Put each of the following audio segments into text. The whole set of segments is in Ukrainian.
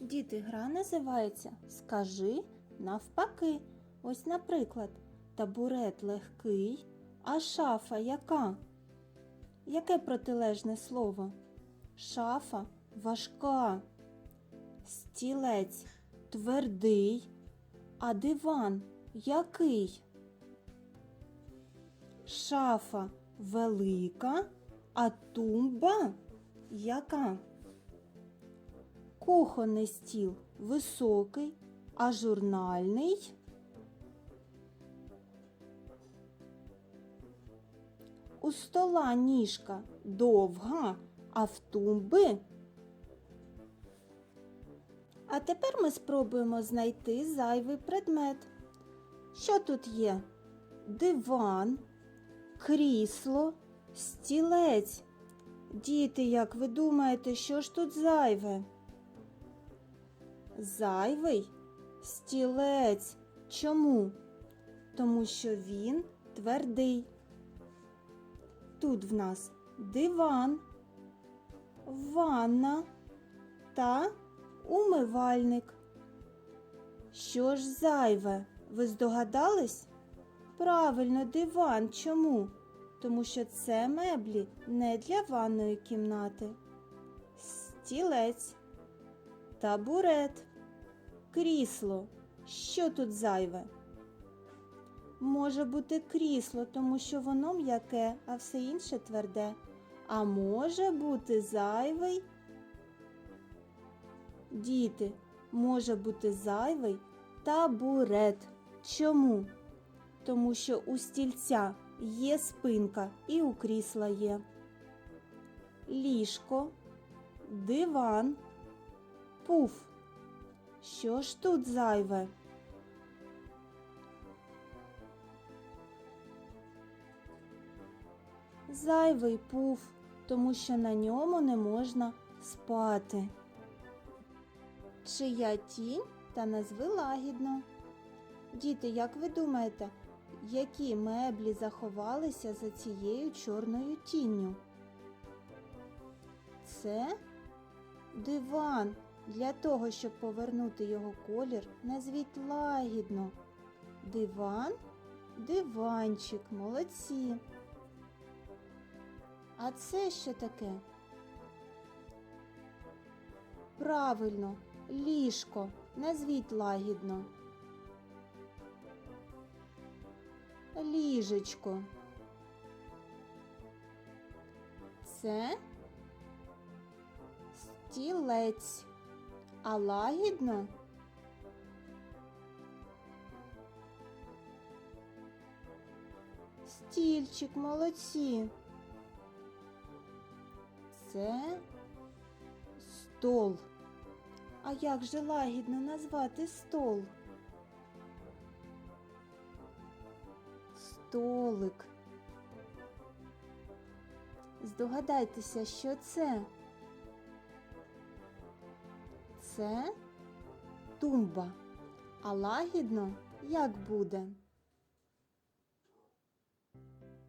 Діти, гра називається Скажи навпаки. Ось, наприклад, табурет легкий, а шафа яка? Яке протилежне слово? Шафа важка. Стілець твердий, а диван який? Шафа велика, а тумба яка? Кухонний стіл високий, а журнальний. У стола ніжка довга, а в тумби. А тепер ми спробуємо знайти зайвий предмет. Що тут є? Диван, крісло, стілець. Діти, як ви думаєте, що ж тут зайве? Зайвий стілець. Чому? Тому що він твердий. Тут в нас диван, ванна та умивальник. Що ж зайве? Ви здогадались? Правильно, диван. Чому? Тому що це меблі не для ванної кімнати. Стілець, табурет, крісло. Що тут зайве? Може бути крісло, тому що воно м'яке, а все інше тверде. А може бути зайвий. Діти, може бути зайвий табурет. Чому? Тому що у стільця є спинка і у крісла є. Ліжко, диван, пуф. Що ж тут зайве? Зайвий пуф, тому що на ньому не можна спати. Чия тінь та назви лагідно. Діти, як ви думаєте, які меблі заховалися за цією чорною тінню? Це диван. Для того, щоб повернути його колір, назвіть лагідно. Диван, диванчик, молодці. А це що таке? Правильно, ліжко. Назвіть лагідно. Ліжечко. Це стілець. А лагідно стільчик молодці. Це стол. А як же лагідно назвати стол? Столик. Здогадайтеся, що це? Це тумба. А лагідно як буде?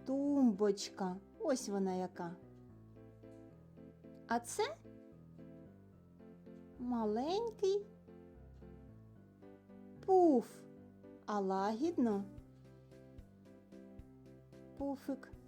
Тумбочка. Ось вона яка. А це маленький пуф, а лагідно пуфик.